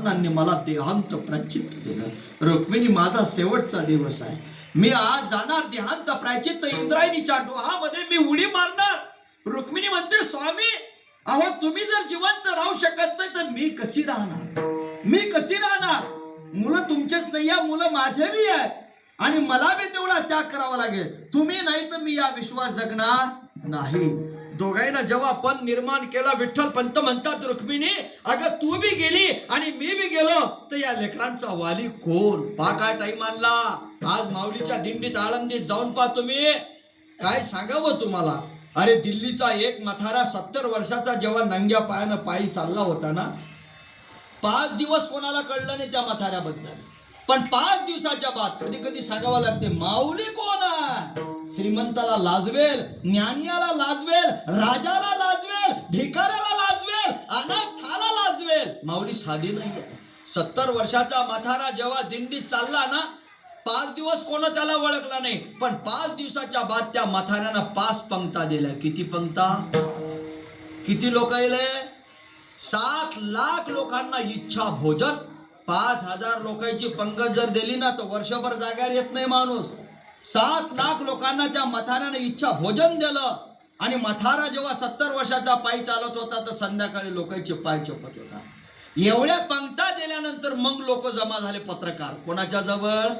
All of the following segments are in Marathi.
भगवानांनी मला देहांत प्राचित्य दिलं रुक्मिणी माझा शेवटचा दिवस आहे. मी आज जाणार देहांत प्राचित्य इंद्रायणीच्या डोहामध्ये मी उडी मारणार. रुक्मिणी म्हणते स्वामी अहो तुम्ही जर जिवंत राहू शकत नाही तर मी कशी राहणार? मी कशी राहणार? मुलं तुमचेच नाही या मुलं माझे बी आहे आणि मला बी तेवढा त्याग करावा लागेल. तुम्ही नाही तर मी या विश्वास जगणार नाही. दोघांना जेव्हा पण निर्माण केला विठ्ठल पंत म्हणतात रुक्मिणी अगं तू बी गेली आणि मी बी गेलो. तर या लेकरांचा वाली कोण पा काय टाईम आणला आज माऊलीच्या दिंडीत आळंदीत जाऊन पा तुम्ही. काय सांगावं तुम्हाला? अरे दिल्लीचा एक मथारा सत्तर वर्षाचा जेव्हा नंग्या पायानं पायी चालला होता ना पाच दिवस कोणाला कळलं नाही त्या मथाऱ्याबद्दल. पण पाच दिवसाच्या बाद कधी कधी सांगावं लागते माऊली कोण आहे? श्रीमंताला लाजवेल ज्ञानियाला लाजवेल राजाला लाजवेल भिकाऱ्याला लाजवेल अनाथाला लाजवेल. माऊली साधी नाही सत्तर वर्षाचा मथारा जेव्हा दिंडीत चालला ना पाच दिवस कोण त्याला ओळखला नाही. पण पाच दिवसाच्या बाद त्या मथाऱ्यानं पाच पंक्ता दिल्या. किती पंक्ता? किती लोक येले सात लाख लोकांना इच्छा भोजन. पाच हजार लोकांची पंगत जर दिली ना तर वर्षभर जाग्यावर येत नाही माणूस. सात लाख लोकांना त्या मथाऱ्याने इच्छा भोजन दिलं. आणि मथारा जेव्हा सत्तर वर्षाचा पायी चालत होता तर संध्याकाळी लोकांचे पाय चपत होता. एवढ्या पंक्ता दिल्यानंतर मग लोक जमा झाले पत्रकार. कोणाच्या जवळ?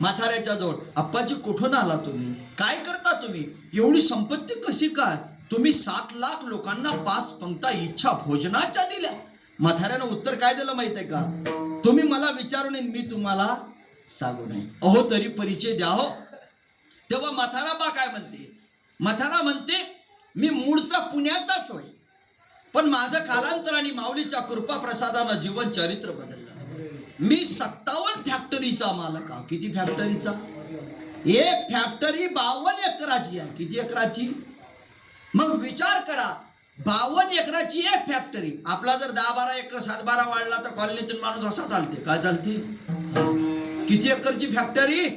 म्हाताऱ्याच्या जवळ. आप्पाजी कुठून आला तुम्ही? काय करता तुम्ही? एवढी संपत्ती कशी काय? तुम्ही सात लाख लोकांना पाच पंक्ता इच्छा भोजनाच्या दिल्या. मथाऱ्यानं उत्तर काय दिलं माहीत आहे का? तुम्ही मला विचारून नये मी तुम्हाला सांगू नये. अहो तरी परिचय द्या हो. तेव्हा मथाराबा बा काय म्हणते? मथारा म्हणते मी मूळचा पुण्याचाच होय पण माझं कालांतराने माऊलीच्या कृपा प्रसादानं जीवन चरित्र बदललं. मी सत्तावन्न फॅक्टरीचा मालक आहे. किती फॅक्टरीचा एक फॅक्टरी बावन्न एकराची आहे. किती एकराची? मग विचार करा बावन्न एकराची एक फॅक्टरी आपला जर दहा बारा एकर सात बारा वाढला तर कॉलनीतून माणूस असा चालते. काय चालते? किती एकरची फॅक्टरी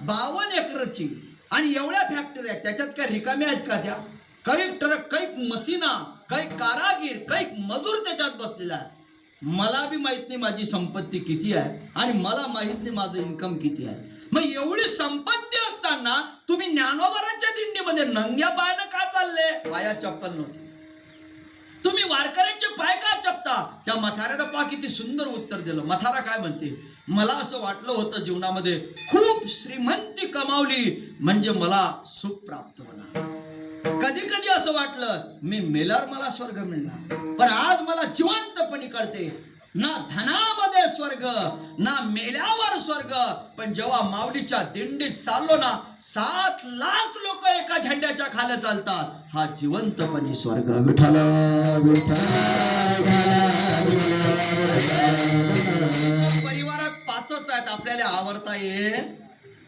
बावन्न एकरची. आणि एवढ्या फॅक्टरी आहेत त्याच्यात काय रिकाम्या आहेत का त्या? काही ट्रक काही मशीना काही कारागीर काही मजूर त्याच्यात बसलेला आहे. मला बी माहीत नाही माझी संपत्ती किती आहे आणि मला माहीत नाही माझं इन्कम किती आहे. मग एवढी संपत्ती असताना तुम्ही ज्ञानोबरांच्या दिंडीमध्ये नंग्या पायानं का चालले? पाया चप्पल नव्हती. तुम्ही वारकऱ्यांचे पाय का चपता? त्या मथाऱ्यानं पा किती सुंदर उत्तर दिलं. मथारा काय म्हणते? मला असं वाटलं होतं जीवनामध्ये खूप श्रीमंती कमावली म्हणजे मला सुख प्राप्त होणार. कधी कधी असं वाटलं मी मेल्यावर मला स्वर्ग मिळणार. पण आज मला जिवंतपणे कळते ना धनामध्ये स्वर्ग ना मेल्यावर स्वर्ग. पण जेव्हा माऊलीच्या दिंडीत चाललो ना सात लाख लोक एका झेंड्याच्या खाली चालतात. हा जिवंतपणे स्वर्ग. विठाला विठाला पाचच आहेत आपल्याला आवडता येत.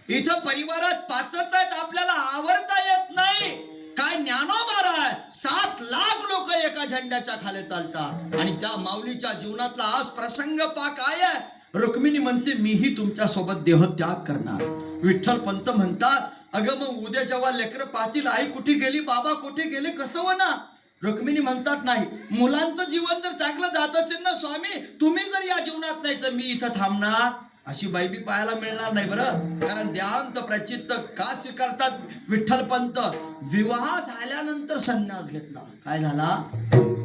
इथं परिवारात पाचच आहेत आपल्याला आवडता येत नाही. काय ज्ञानोबार आहे? सात लाख लोक एका झेंड्याच्या खाली चालतात. आणि त्या माऊलीच्या जीवनातला आज प्रसंग पा काय आहे. रुक्मिणी म्हणते मीही तुमच्यासोबत देहत्याग करणार. विठ्ठल पंत म्हणतात अगं मग उद्या जेव्हा लेकर पाहतील आई कुठे गेली बाबा कुठे गेले कसं होणार? रुक्मिणी म्हणतात नाही मुलांचं जीवन जर चांगलं जात असेल ना स्वामी तुम्ही जर या जीवनात नाही तर मी इथं थांबणार. अशी बाई बी पाहायला मिळणार नाही बरं. कारण द्यांत प्रचित्त का स्वीकारतात? विठ्ठल पंत विवाह झाल्यानंतर संन्यास घेतला. काय झाला?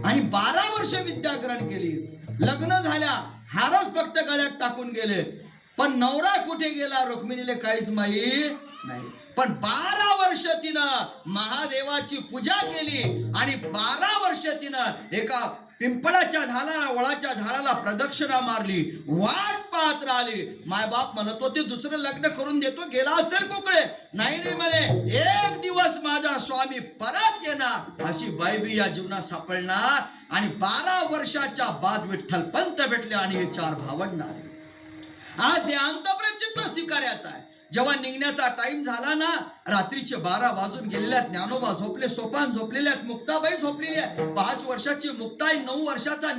आणि बारा वर्ष विद्याग्रहण केली. लग्न झाल्या हारच फक्त गळ्यात टाकून गेले. पण नवरा कुठे गेला? रुक्मिणीले काहीच माहीत नाही. पण बारा वर्ष तिनं महादेवाची पूजा केली आणि बारा वर्ष तिनं एका पिंपळाच्या झाडाला वळाच्या झाडाला प्रदक्षिणा मारली. वाट पाहत राहिली. मायबाप म्हणत होते दुसरं लग्न करून देतो गेला असेल कोकळे. नाही नाही म्हणे एक दिवस माझा स्वामी परत येणार. अशी बायबी या जीवनात सापडणार आणि बारा वर्षाच्या बाद विठ्ठल पंत भेटले आणि हे चार भावंडार आज ध्यान प्रचित्त स्वीकारायचा आहे. जेव्हा निघण्याचा टाइम झाला ना रात्रीचे बारा वाजून गेलेल्या आहेत. ज्ञानोबा झोपले सोपान झोपलेले आहेत मुक्ताबाई झोपलेल्या पाच वर्षाची मुक्ताई नऊ वर्षाचा